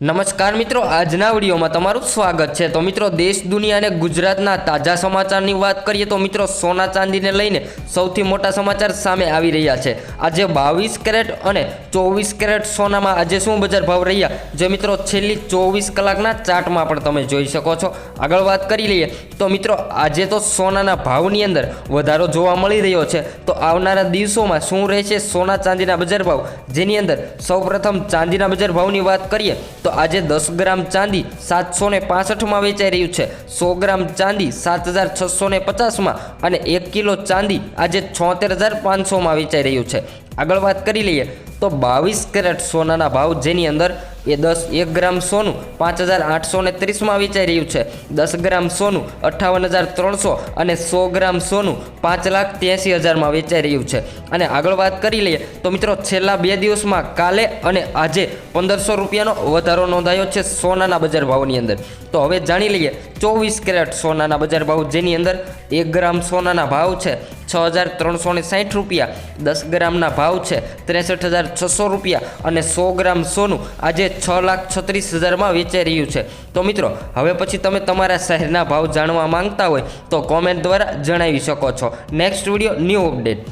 નમસ્કાર મિત્રો, આજના વિડીયોમાં તમારું સ્વાગત છે. તો મિત્રો, દેશ, દુનિયા અને ગુજરાતના તાજા સમાચારની વાત કરીએ તો મિત્રો, સોના ચાંદીને લઈને સૌથી મોટા સમાચાર સામે આવી રહ્યા છે. આજે બાવીસ કેરેટ અને ચોવીસ કેરેટ સોનામાં આજે શું બજાર ભાવ રહ્યા? જે મિત્રો, છેલ્લી ચોવીસ કલાકના ચાર્ટમાં પણ તમે જોઈ શકો છો. આગળ વાત કરી લઈએ. તો મિત્રો, આજે તો સોનાના ભાવની અંદર વધારો જોવા મળી રહ્યો છે. તો આવનારા દિવસોમાં શું રહેશે સોના ચાંદીના બજાર ભાવ? જેની અંદર સૌપ્રથમ ચાંદીના બજાર ભાવની વાત કરીએ, તો આજે દસ ગ્રામ ચાંદી સાતસો ને પાસઠમાં વેચાઈ રહ્યું છે. સો ગ્રામ ચાંદી સાત હજાર છસો ને પચાસમાં અને એક કિલો ચાંદી આજે છોતેર હજાર પાંચસોમાં વેચાઈ રહ્યું છે. આગળ વાત કરી લઈએ. તો બાવીસ કેરેટ સોનાના ભાવ જેની અંદર એ દસ, એક ગ્રામ સોનું પાંચ હજાર આઠસો ને ત્રીસમાં વેચાઈ રહ્યું છે. દસ ગ્રામ સોનું અઠ્ઠાવન હજાર ત્રણસો અને સો ગ્રામ સોનું પાંચ લાખ ત્યાંસી હજારમાં વેચાઈ રહ્યું છે. અને આગળ વાત કરી લઈએ તો મિત્રો છેલ્લા બે દિવસમાં કાલે અને આજે પંદરસો રૂપિયાનો વધારો નોંધાયો છે સોનાના બજાર ભાવની અંદર. તો હવે જાણી લઈએ ચોવીસ કેરેટ સોનાના બજાર ભાવ જેની અંદર એક ગ્રામ સોનાના ભાવ છે. છ હજાર ત્રણસો ને સાઠ રૂપિયા. દસ ગ્રામના ભાવ છે ત્રેસઠ હજાર છસો રૂપિયા અને સો ગ્રામ સોનું આજે છ લાખ છત્રીસ હજારમાં વેચાઈ રહ્યું છે. તો મિત્રો, હવે પછી તમે તમારા શહેરના ભાવ જાણવા માંગતા હોય તો કોમેન્ટ દ્વારા જણાવી શકો છો. Next video new update